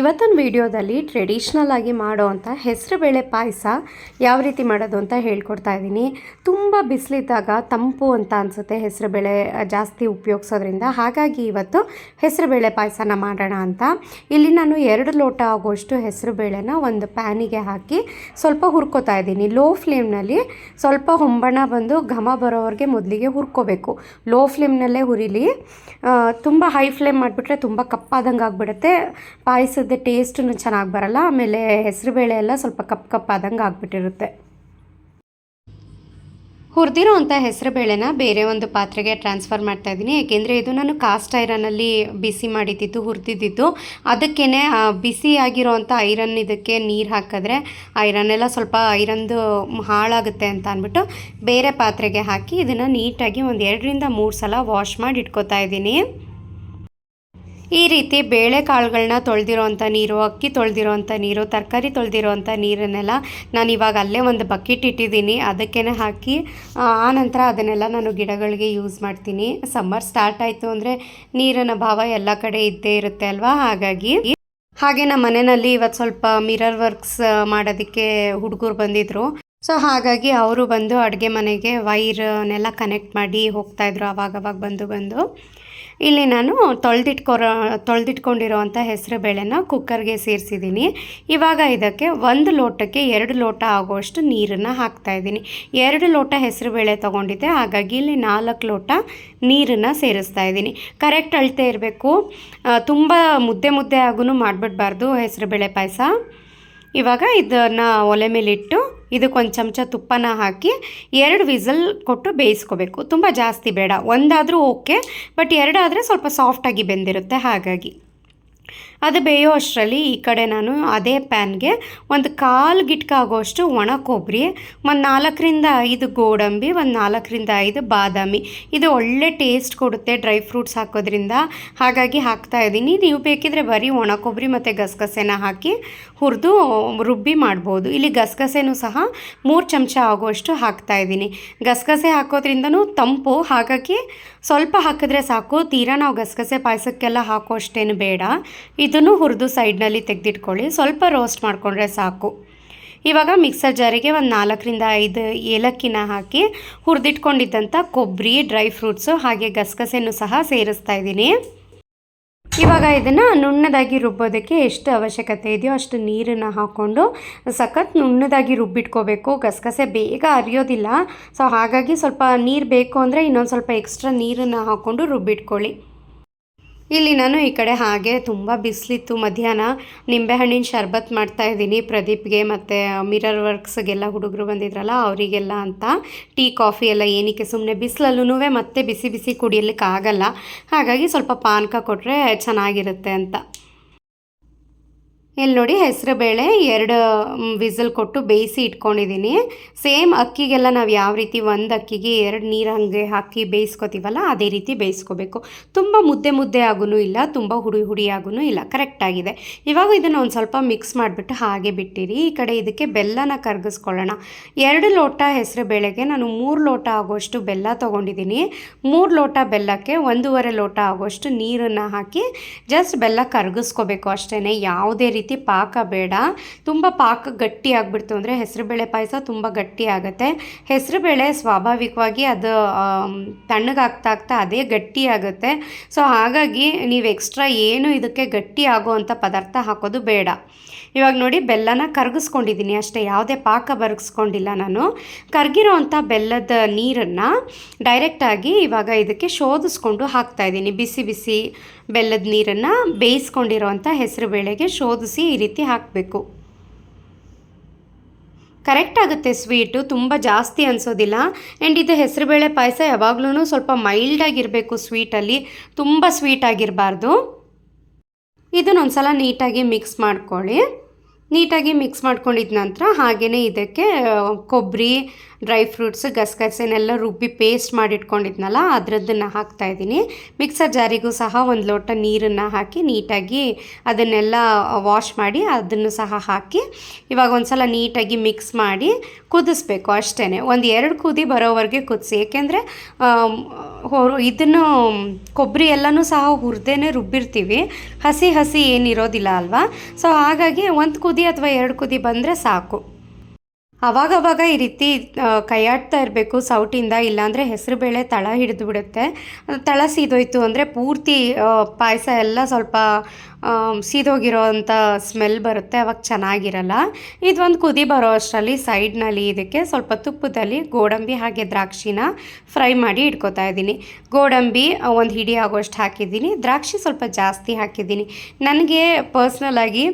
ಇವತ್ತಿನ ವಿಡಿಯೋದಲ್ಲಿ ಟ್ರೆಡಿಷ್ನಲ್ ಆಗಿ ಮಾಡೋವಂಥ ಹೆಸರುಬೇಳೆ ಪಾಯಸ ಯಾವ ರೀತಿ ಮಾಡೋದು ಅಂತ ಹೇಳ್ಕೊಡ್ತಾ ಇದ್ದೀನಿ. ತುಂಬ ಬಿಸಿಲಿದ್ದಾಗ ತಂಪು ಅಂತ ಅನಿಸುತ್ತೆ ಹೆಸರುಬೇಳೆ ಜಾಸ್ತಿ ಉಪಯೋಗಿಸೋದ್ರಿಂದ. ಹಾಗಾಗಿ ಇವತ್ತು ಹೆಸರುಬೇಳೆ ಪಾಯಸನ ಮಾಡೋಣ ಅಂತ. ಇಲ್ಲಿ ನಾನು ಎರಡು ಲೋಟ ಆಗುವಷ್ಟು ಹೆಸರುಬೇಳೆನ ಒಂದು ಪ್ಯಾನಿಗೆ ಹಾಕಿ ಸ್ವಲ್ಪ ಹುರ್ಕೋತಾ ಇದ್ದೀನಿ. ಲೋ ಫ್ಲೇಮ್ನಲ್ಲಿ ಸ್ವಲ್ಪ ಹೊಂಬಣ ಬಂದು ಘಮ ಬರೋವರೆಗೆ ಮೊದಲಿಗೆ ಹುರ್ಕೋಬೇಕು. ಲೋ ಫ್ಲೇಮ್ನಲ್ಲೇ ಹುರಿಲಿ ತುಂಬ ಹೈ ಫ್ಲೇಮ್ ಮಾಡಿಬಿಟ್ರೆ ತುಂಬ ಕಪ್ಪಾದಂಗೆ ಆಗಿಬಿಡುತ್ತೆ ಪಾಯಸದ ಟೇಸ್ಟೂ ಚೆನ್ನಾಗಿ ಬರಲ್ಲ, ಆಮೇಲೆ ಹೆಸರುಬೇಳೆ ಎಲ್ಲ ಸ್ವಲ್ಪ ಕಪ್ ಕಪ್ಪಾದಂಗೆ ಆಗಿಬಿಟ್ಟಿರುತ್ತೆ. ಹುರಿದಿರೋ ಅಂಥ ಹೆಸರುಬೇಳೆನ ಬೇರೆ ಒಂದು ಪಾತ್ರೆಗೆ ಟ್ರಾನ್ಸ್ಫರ್ ಮಾಡ್ತಾ ಇದ್ದೀನಿ. ಏಕೆಂದರೆ ಇದು ನಾನು ಕಾಸ್ಟ್ ಐರನಲ್ಲಿ ಬಿಸಿ ಮಾಡಿದ್ದಿದ್ದು ಹುರಿದಿದ್ದು ಅದಕ್ಕೇ ಬಿಸಿ ಆಗಿರೋ ಅಂಥ ಐರನ್ ಇದಕ್ಕೆ ನೀರು ಹಾಕಿದ್ರೆ ಐರನ್ ಎಲ್ಲ ಸ್ವಲ್ಪ ಐರನ್ದು ಹಾಳಾಗುತ್ತೆ ಅಂತ ಅಂದ್ಬಿಟ್ಟು ಬೇರೆ ಪಾತ್ರೆಗೆ ಹಾಕಿ ಇದನ್ನು ನೀಟಾಗಿ ಒಂದು ಎರಡರಿಂದ ಮೂರು ಸಲ ವಾಶ್ ಮಾಡಿ ಇಟ್ಕೋತಾ ಇದ್ದೀನಿ. ಈ ರೀತಿ ಬೇಳೆಕಾಳುಗಳನ್ನ ತೊಳೆದಿರೋವಂಥ ನೀರು, ಅಕ್ಕಿ ತೊಳೆದಿರೋವಂಥ ನೀರು, ತರಕಾರಿ ತೊಳೆದಿರೋವಂಥ ನೀರನ್ನೆಲ್ಲ ನಾನು ಇವಾಗ ಅಲ್ಲೇ ಒಂದು ಬಕೆಟ್ ಇಟ್ಟಿದ್ದೀನಿ. ಅದಕ್ಕೇ ಹಾಕಿ, ಆ ನಂತರ ಅದನ್ನೆಲ್ಲ ನಾನು ಗಿಡಗಳಿಗೆ ಯೂಸ್ ಮಾಡ್ತೀನಿ. ಸಮ್ಮರ್ ಸ್ಟಾರ್ಟ್ ಆಯಿತು ಅಂದರೆ ನೀರಿನ ಭಾವ ಎಲ್ಲ ಕಡೆ ಇದ್ದೇ ಇರುತ್ತೆ ಅಲ್ವಾ? ಹಾಗಾಗಿ ಹಾಗೆ ನಮ್ಮ ಮನೆಯಲ್ಲಿ ಇವತ್ತು ಸ್ವಲ್ಪ ಮಿರರ್ ವರ್ಕ್ಸ್ ಮಾಡೋದಕ್ಕೆ ಹುಡುಗರು ಬಂದಿದ್ರು. ಸೊ, ಹಾಗಾಗಿ ಅವರು ಬಂದು ಅಡುಗೆ ಮನೆಗೆ ವೈರ್ನೆಲ್ಲ ಕನೆಕ್ಟ್ ಮಾಡಿ ಹೋಗ್ತಾಯಿದ್ರು ಅವಾಗವಾಗ ಬಂದು ಬಂದು. ಇಲ್ಲಿ ನಾನು ತೊಳೆದಿಟ್ಕೊರೋ ತೊಳೆದಿಟ್ಕೊಂಡಿರೋವಂಥ ಹೆಸರು ಬೇಳೆನ ಕುಕ್ಕರ್ಗೆ ಸೇರಿಸಿದ್ದೀನಿ. ಇವಾಗ ಇದಕ್ಕೆ ಒಂದು ಲೋಟಕ್ಕೆ ಎರಡು ಲೋಟ ಆಗುವಷ್ಟು ನೀರನ್ನು ಹಾಕ್ತಾಯಿದ್ದೀನಿ ಎರಡು ಲೋಟ ಹೆಸರು ಬೇಳೆ ತೊಗೊಂಡಿದ್ದೆ, ಹಾಗಾಗಿ ಇಲ್ಲಿ ನಾಲ್ಕು ಲೋಟ ನೀರನ್ನು ಸೇರಿಸ್ತಾ ಇದ್ದೀನಿ. ಕರೆಕ್ಟ್ ಅಳತೆ ಇರಬೇಕು. ತುಂಬ ಮುದ್ದೆ ಮುದ್ದೆ ಆಗೂ ಮಾಡಿಬಿಡ್ಬಾರ್ದು ಹೆಸರುಬೇಳೆ ಪಾಯಸ. ಇವಾಗ ಇದನ್ನು ಒಲೆ ಮೇಲಿಟ್ಟು ಇದಕ್ಕೆ ಒಂದು ಚಮಚ ತುಪ್ಪನ ಹಾಕಿ ಎರಡು ವಿಸಲ್ ಕೊಟ್ಟು ಬೇಯಿಸ್ಕೋಬೇಕು. ತುಂಬ ಜಾಸ್ತಿ ಬೇಡ. ಒಂದಾದರೂ ಓಕೆ, ಬಟ್ ಎರಡಾದರೆ ಸ್ವಲ್ಪ ಸಾಫ್ಟಾಗಿ ಬೆಂದಿರುತ್ತೆ ಹಾಗಾಗಿ. ಅದು ಬೇಯೋ ಅಷ್ಟರಲ್ಲಿ ಈ ಕಡೆ ನಾನು ಅದೇ ಪ್ಯಾನ್ಗೆ ಒಂದು ಕಾಲು ಗಿಟ್ಕ ಆಗೋಷ್ಟು ಒಣ ಕೊಬ್ಬರಿ, ಒಂದು ನಾಲ್ಕರಿಂದ ಐದು ಗೋಡಂಬಿ, ಒಂದು ನಾಲ್ಕರಿಂದ ಐದು ಬಾದಾಮಿ. ಇದು ಒಳ್ಳೆ ಟೇಸ್ಟ್ ಕೊಡುತ್ತೆ ಡ್ರೈ ಫ್ರೂಟ್ಸ್ ಹಾಕೋದ್ರಿಂದ. ಹಾಗಾಗಿ ಹಾಕ್ತಾ ಇದ್ದೀನಿ. ನೀವು ಬೇಕಿದ್ರೆ ಬರೀ ಒಣ ಕೊಬ್ಬರಿ ಮತ್ತು ಗಸಗಸೆನ ಹಾಕಿ ಹುರಿದು ರುಬ್ಬಿ ಮಾಡ್ಬೋದು. ಇಲ್ಲಿ ಗಸಗಸೆನೂ ಸಹ ಮೂರು ಚಮಚ ಆಗುವಷ್ಟು ಹಾಕ್ತಾ ಇದ್ದೀನಿ. ಗಸಗಸೆ ಹಾಕೋದ್ರಿಂದನೂ ತಂಪು. ಹಾಗಾಗಿ ಸ್ವಲ್ಪ ಹಾಕಿದ್ರೆ ಸಾಕು. ತೀರಾ ನಾವು ಗಸಗಸೆ ಪಾಯಸಕ್ಕೆಲ್ಲ ಹಾಕೋ ಅಷ್ಟೇನು ಬೇಡ. ಇದನ್ನು ಹುರಿದು ಸೈಡ್ನಲ್ಲಿ ತೆಗೆದಿಟ್ಕೊಳ್ಳಿ. ಸ್ವಲ್ಪ ರೋಸ್ಟ್ ಮಾಡಿಕೊಂಡ್ರೆ ಸಾಕು. ಇವಾಗ ಮಿಕ್ಸರ್ ಜಾರಿಗೆ ಒಂದು ನಾಲ್ಕರಿಂದ ಐದು ಏಲಕ್ಕಿನ ಹಾಕಿ ಹುರಿದಿಟ್ಕೊಂಡಿದ್ದಂಥ ಕೊಬ್ಬರಿ ಡ್ರೈ ಫ್ರೂಟ್ಸು ಹಾಗೆ ಗಸಗಸೆಯನ್ನು ಸಹ ಸೇರಿಸ್ತಾ ಇದ್ದೀನಿ. ಇವಾಗ ಇದನ್ನು ನುಣ್ಣದಾಗಿ ರುಬ್ಬೋದಕ್ಕೆ ಎಷ್ಟು ಅವಶ್ಯಕತೆ ಇದೆಯೋ ಅಷ್ಟು ನೀರನ್ನು ಹಾಕ್ಕೊಂಡು ಸಖತ್ ನುಣ್ಣದಾಗಿ ರುಬ್ಬಿಟ್ಕೋಬೇಕು. ಗಸಗಸೆ ಬೇಗ ಅರಿಯೋದಿಲ್ಲ ಸೊ ಹಾಗಾಗಿ ಸ್ವಲ್ಪ ನೀರು ಬೇಕು ಅಂದರೆ ಇನ್ನೊಂದು ಸ್ವಲ್ಪ ಎಕ್ಸ್ಟ್ರಾ ನೀರನ್ನು ಹಾಕ್ಕೊಂಡು ರುಬ್ಬಿಟ್ಕೊಳ್ಳಿ. ಇಲ್ಲಿ ನಾನು ಈ ಕಡೆ ಹಾಗೆ ತುಂಬ ಬಿಸಿಲಿತ್ತು. ಮಧ್ಯಾಹ್ನ ನಿಂಬೆಹಣ್ಣಿನ ಶರ್ಬತ್ ಮಾಡ್ತಾ ಇದ್ದೀನಿ. ಪ್ರದೀಪ್ಗೆ ಮತ್ತು ಮಿರರ್ ವರ್ಕ್ಸ್ಗೆಲ್ಲ ಹುಡುಗರು ಬಂದಿದ್ರಲ್ಲ, ಅವರಿಗೆಲ್ಲ ಅಂತ. ಟೀ, ಕಾಫಿ ಎಲ್ಲ ಏನಕ್ಕೆ ಸುಮ್ಮನೆ ಬಿಸಿಲಲ್ಲೂ ಮತ್ತೆ ಬಿಸಿ ಬಿಸಿ ಕುಡಿಯಲಿಕ್ಕೆ ಆಗಲ್ಲ ಹಾಗಾಗಿ ಸ್ವಲ್ಪ ಪಾನಕ ಕೊಟ್ಟರೆ ಚೆನ್ನಾಗಿರುತ್ತೆ ಅಂತ. ಇಲ್ಲಿ ನೋಡಿ ಹೆಸರು ಬೇಳೆ ಎರಡು ವಿಸಲ್ ಕೊಟ್ಟು ಬೇಯಿಸಿ ಇಟ್ಕೊಂಡಿದ್ದೀನಿ. ಸೇಮ್ ಅಕ್ಕಿಗೆಲ್ಲ ನಾವು ಯಾವ ರೀತಿ ಒಂದು ಅಕ್ಕಿಗೆ ಎರಡು ನೀರು ಹಂಗೆ ಹಾಕಿ ಬೇಯಿಸ್ಕೊತೀವಲ್ಲ, ಅದೇ ರೀತಿ ಬೇಯಿಸ್ಕೋಬೇಕು. ತುಂಬ ಮುದ್ದೆ ಮುದ್ದೆ ಆಗೂ ಇಲ್ಲ, ತುಂಬ ಹುಡಿ ಹುಡಿ ಆಗೂ ಇಲ್ಲ. ಕರೆಕ್ಟಾಗಿದೆ ಇವಾಗ ಇದನ್ನು ಒಂದು ಸ್ವಲ್ಪ ಮಿಕ್ಸ್ ಮಾಡಿಬಿಟ್ಟು ಹಾಗೆ ಬಿಟ್ಟಿರಿ. ಈ ಕಡೆ ಇದಕ್ಕೆ ಬೆಲ್ಲನ ಕರಗಿಸ್ಕೊಳ್ಳೋಣ. ಎರಡು ಲೋಟ ಹೆಸರು ಬೇಳೆಗೆ ನಾನು ಮೂರು ಲೋಟ ಆಗೋಷ್ಟು ಬೆಲ್ಲ ತೊಗೊಂಡಿದ್ದೀನಿ. ಮೂರು ಲೋಟ ಬೆಲ್ಲಕ್ಕೆ ಒಂದೂವರೆ ಲೋಟ ಆಗೋಷ್ಟು ನೀರನ್ನು ಹಾಕಿ ಜಸ್ಟ್ ಬೆಲ್ಲ ಕರಗಿಸ್ಕೋಬೇಕು ಅಷ್ಟೇ ಯಾವುದೇ ರೀತಿ ಪಾಕ ಬೇಡ. ತುಂಬ ಪಾಕ ಗಟ್ಟಿ ಆಗಿಬಿಡ್ತು ಅಂದರೆ ಹೆಸರುಬೇಳೆ ಪಾಯಸ ತುಂಬ ಗಟ್ಟಿ ಆಗುತ್ತೆ. ಹೆಸರುಬೇಳೆ ಸ್ವಾಭಾವಿಕವಾಗಿ ಅದು ತಣ್ಣಗಾಗ್ತಾ ಆಗ್ತಾ ಅದೇ ಗಟ್ಟಿ ಆಗುತ್ತೆ. ಸೊ ಹಾಗಾಗಿ ನೀವು ಎಕ್ಸ್ಟ್ರಾ ಏನು ಇದಕ್ಕೆ ಗಟ್ಟಿ ಆಗೋವಂಥ ಪದಾರ್ಥ ಹಾಕೋದು ಬೇಡ. ಇವಾಗ ನೋಡಿ ಬೆಲ್ಲನ ಕರಗಿಸ್ಕೊಂಡಿದ್ದೀನಿ ಅಷ್ಟೇ, ಯಾವುದೇ ಪಾಕ ಬರಗಿಸ್ಕೊಂಡಿಲ್ಲ ನಾನು. ಕರಗಿರೋ ಅಂಥ ಬೆಲ್ಲದ ನೀರನ್ನು ಡೈರೆಕ್ಟಾಗಿ ಇವಾಗ ಇದಕ್ಕೆ ಶೋಧಿಸ್ಕೊಂಡು ಹಾಕ್ತಾಯಿದ್ದೀನಿ ಬಿಸಿ ಬಿಸಿ ಬೆಲ್ಲದ ನೀರನ್ನು ಬೇಯಿಸ್ಕೊಂಡಿರೋವಂಥ ಹೆಸರು ಬೇಳೆಗೆ ಶೋಧಿಸಿ ಈ ರೀತಿ ಹಾಕಬೇಕು. ಕರೆಕ್ಟ್ ಆಗುತ್ತೆ ಸ್ವೀಟು, ತುಂಬ ಜಾಸ್ತಿ ಅನಿಸೋದಿಲ್ಲ. ಆ್ಯಂಡ್ ಇದು ಹೆಸರುಬೇಳೆ ಪಾಯಸ ಯಾವಾಗಲೂ ಸ್ವಲ್ಪ ಮೈಲ್ಡಾಗಿರಬೇಕು ಸ್ವೀಟಲ್ಲಿ, ತುಂಬ ಸ್ವೀಟ್ ಆಗಿರಬಾರ್ದು. ಇದನ್ನೊಂದು ಸಲ ನೀಟಾಗಿ ಮಿಕ್ಸ್ ಮಾಡ್ಕೊಳ್ಳಿ. ನೀಟಾಗಿ ಮಿಕ್ಸ್ ಮಾಡ್ಕೊಂಡಿದ ನಂತರ ಹಾಗೆಯೇ ಇದಕ್ಕೆ ಕೊಬ್ಬರಿ ಡ್ರೈ ಫ್ರೂಟ್ಸ್ ಗಸಗಸೆನೆಲ್ಲ ರುಬ್ಬಿ ಪೇಸ್ಟ್ ಮಾಡಿಟ್ಕೊಂಡಿದ್ನಲ್ಲ, ಅದರದ್ದನ್ನು ಹಾಕ್ತಾ ಇದ್ದೀನಿ. ಮಿಕ್ಸರ್ ಜಾರಿಗೂ ಸಹ ಒಂದು ಲೋಟ ನೀರನ್ನು ಹಾಕಿ ನೀಟಾಗಿ ಅದನ್ನೆಲ್ಲ ವಾಶ್ ಮಾಡಿ ಅದನ್ನು ಸಹ ಹಾಕಿ ಇವಾಗ ಒಂದ್ಸಲ ನೀಟಾಗಿ ಮಿಕ್ಸ್ ಮಾಡಿ ಕುದಿಸ್ಬೇಕು ಅಷ್ಟೇ ಒಂದು ಎರಡು ಕುದಿ ಬರೋವರೆಗೆ ಕುದಿಸಿ. ಏಕೆಂದರೆ ಹೊರ, ಇದನ್ನು ಕೊಬ್ಬರಿ ಎಲ್ಲನೂ ಸಹ ಹುರಿದೇನೆ ರುಬ್ಬಿರ್ತೀವಿ. ಹಸಿ ಹಸಿ ಏನಿರೋದಿಲ್ಲ ಅಲ್ವಾ? ಸೊ ಹಾಗಾಗಿ ಒಂದು ಕುದಿ ಅಥವಾ ಎರಡು ಕುದಿ ಬಂದರೆ ಸಾಕು. ಅವಾಗವಾಗ ಈ ರೀತಿ ಕೈಯಾಡ್ತಾ ಇರಬೇಕು ಸೌಟಿಂದ, ಇಲ್ಲಾಂದರೆ ಹೆಸರುಬೇಳೆ ತಳ ಹಿಡಿದು ಬಿಡುತ್ತೆ. ತಳ ಸೀದೋಯ್ತು ಅಂದರೆ ಪೂರ್ತಿ ಪಾಯಸ ಎಲ್ಲ ಸ್ವಲ್ಪ ಸೀದೋಗಿರೋ ಅಂಥ ಸ್ಮೆಲ್ ಬರುತ್ತೆ, ಅವಾಗ ಚೆನ್ನಾಗಿರಲ್ಲ. ಇದೊಂದು ಕುದಿ ಬರೋ ಅಷ್ಟರಲ್ಲಿ ಸೈಡ್ನಲ್ಲಿ ಇದಕ್ಕೆ ಸ್ವಲ್ಪ ತುಪ್ಪದಲ್ಲಿ ಗೋಡಂಬಿ ಹಾಗೆ ದ್ರಾಕ್ಷಿನ ಫ್ರೈ ಮಾಡಿ ಇಟ್ಕೋತಾ ಇದ್ದೀನಿ. ಗೋಡಂಬಿ ಒಂದು ಹಿಡಿ ಆಗೋಷ್ಟು ಹಾಕಿದ್ದೀನಿ. ದ್ರಾಕ್ಷಿ ಸ್ವಲ್ಪ ಜಾಸ್ತಿ ಹಾಕಿದ್ದೀನಿ. ನನಗೆ ಪರ್ಸ್ನಲಾಗಿ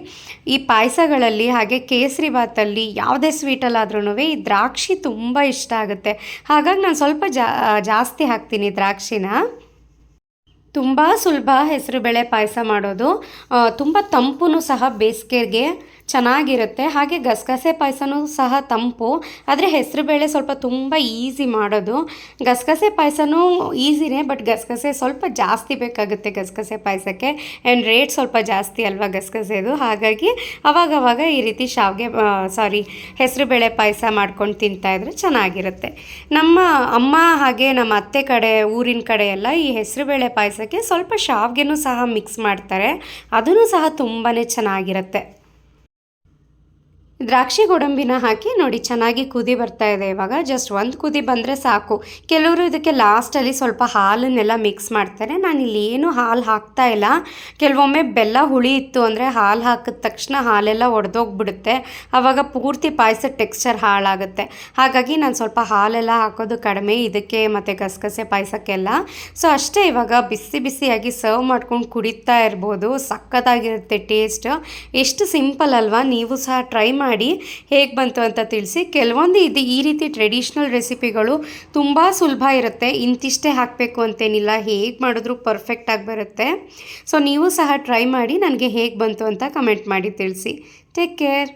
ಈ ಪಾಯಸಗಳಲ್ಲಿ ಹಾಗೆ ಕೇಸರಿ ಭಾತಲ್ಲಿ ಯಾವುದೇ ಸ್ವೀಟಲ್ಲಾದ್ರೂ ಈ ದ್ರಾಕ್ಷಿ ತುಂಬ ಇಷ್ಟ ಆಗುತ್ತೆ. ಹಾಗಾಗಿ ನಾನು ಸ್ವಲ್ಪ ಜಾಸ್ತಿ ಹಾಕ್ತೀನಿ ದ್ರಾಕ್ಷಿನ. ತುಂಬ ಸುಲಭ ಹೆಸರುಬೇಳೆ ಪಾಯಸ ಮಾಡೋದು. ತುಂಬ ತಂಪು ಸಹ ಬೇಸಿಗೆಗೆ ಚೆನ್ನಾಗಿರುತ್ತೆ. ಹಾಗೆ ಗಸಗಸೆ ಪಾಯಸನೂ ಸಹ ತಂಪು. ಆದರೆ ಹೆಸರುಬೇಳೆ ಸ್ವಲ್ಪ ತುಂಬ ಈಸಿ ಮಾಡೋದು. ಗಸಗಸೆ ಪಾಯಸನೂ ಈಸಿನೇ ಬಟ್ ಗಸಗಸೆ ಸ್ವಲ್ಪ ಜಾಸ್ತಿ ಬೇಕಾಗುತ್ತೆ ಗಸಗಸೆ ಪಾಯಸಕ್ಕೆ. ಆ್ಯಂಡ್ ರೇಟ್ ಸ್ವಲ್ಪ ಜಾಸ್ತಿ ಅಲ್ವಾ ಗಸಗಸೆದು. ಹಾಗಾಗಿ ಅವಾಗವಾಗ ಈ ರೀತಿ ಶಾವಿಗೆ ಸಾರಿ ಹೆಸರುಬೇಳೆ ಪಾಯಸ ಮಾಡ್ಕೊಂಡು ತಿಂತಾಯಿದ್ರೆ ಚೆನ್ನಾಗಿರುತ್ತೆ. ನಮ್ಮ ಅಮ್ಮ ಹಾಗೆ ನಮ್ಮ ಅತ್ತೆ ಕಡೆ, ಊರಿನ ಕಡೆ ಎಲ್ಲ ಈ ಹೆಸರುಬೇಳೆ ಪಾಯಸಕ್ಕೆ ಸ್ವಲ್ಪ ಶಾವಿಗೆನೂ ಸಹ ಮಿಕ್ಸ್ ಮಾಡ್ತಾರೆ. ಅದೂ ಸಹ ತುಂಬಾ ಚೆನ್ನಾಗಿರುತ್ತೆ. ದ್ರಾಕ್ಷಿ ಗೋಡಂಬಿನ ಹಾಕಿ ನೋಡಿ, ಚೆನ್ನಾಗಿ ಕುದಿ ಬರ್ತಾ ಇದೆ ಇವಾಗ. ಜಸ್ಟ್ ಒಂದು ಕುದಿ ಬಂದರೆ ಸಾಕು. ಕೆಲವರು ಇದಕ್ಕೆ ಲಾಸ್ಟಲ್ಲಿ ಸ್ವಲ್ಪ ಹಾಲನ್ನೆಲ್ಲ ಮಿಕ್ಸ್ ಮಾಡ್ತಾರೆ. ನಾನು ಇಲ್ಲಿ ಏನು ಹಾಲು ಹಾಕ್ತಾ ಇಲ್ಲ. ಕೆಲವೊಮ್ಮೆ ಬೆಲ್ಲ ಹುಳಿ ಇತ್ತು ಅಂದರೆ ಹಾಲು ಹಾಕಿದ ತಕ್ಷಣ ಹಾಲೆಲ್ಲ ಒಡೆದೋಗ್ಬಿಡುತ್ತೆ. ಆವಾಗ ಪೂರ್ತಿ ಪಾಯಸ ಟೆಕ್ಸ್ಚರ್ ಹಾಳಾಗುತ್ತೆ. ಹಾಗಾಗಿ ನಾನು ಸ್ವಲ್ಪ ಹಾಲೆಲ್ಲ ಹಾಕೋದು ಕಡಿಮೆ. ಇದಕ್ಕೆ ಮತ್ತು ಗಸಗಸೆ ಪಾಯಸಕ್ಕೆಲ್ಲ. ಸೊ ಅಷ್ಟೇ ಇವಾಗ ಬಿಸಿ ಬಿಸಿಯಾಗಿ ಸರ್ವ್ ಮಾಡ್ಕೊಂಡು ಕುಡಿತಾ ಇರ್ಬೋದು. ಸಖತ್ತಾಗಿರುತ್ತೆ ಟೇಸ್ಟ್ ಎಷ್ಟು ಸಿಂಪಲ್ ಅಲ್ವಾ? ನೀವು ಸಹ ಟ್ರೈ ಮಾಡಿ ಹೇಗೆ ಬಂತು ಅಂತ ತಿಳಿಸಿ. ಕೆಲವೊಂದು ಇದು ಈ ರೀತಿ ಟ್ರೆಡಿಷ್ನಲ್ ರೆಸಿಪಿಗಳು ತುಂಬ ಸುಲಭ ಇರುತ್ತೆ. ಇಂತಿಷ್ಟೇ ಹಾಕಬೇಕು ಅಂತೇನಿಲ್ಲ. ಹೇಗೆ ಮಾಡಿದ್ರೂ ಪರ್ಫೆಕ್ಟಾಗಿ ಬರುತ್ತೆ. ಸೊ ನೀವು ಸಹ ಟ್ರೈ ಮಾಡಿ ನನಗೆ ಹೇಗೆ ಬಂತು ಅಂತ ಕಮೆಂಟ್ ಮಾಡಿ ತಿಳಿಸಿ. Take care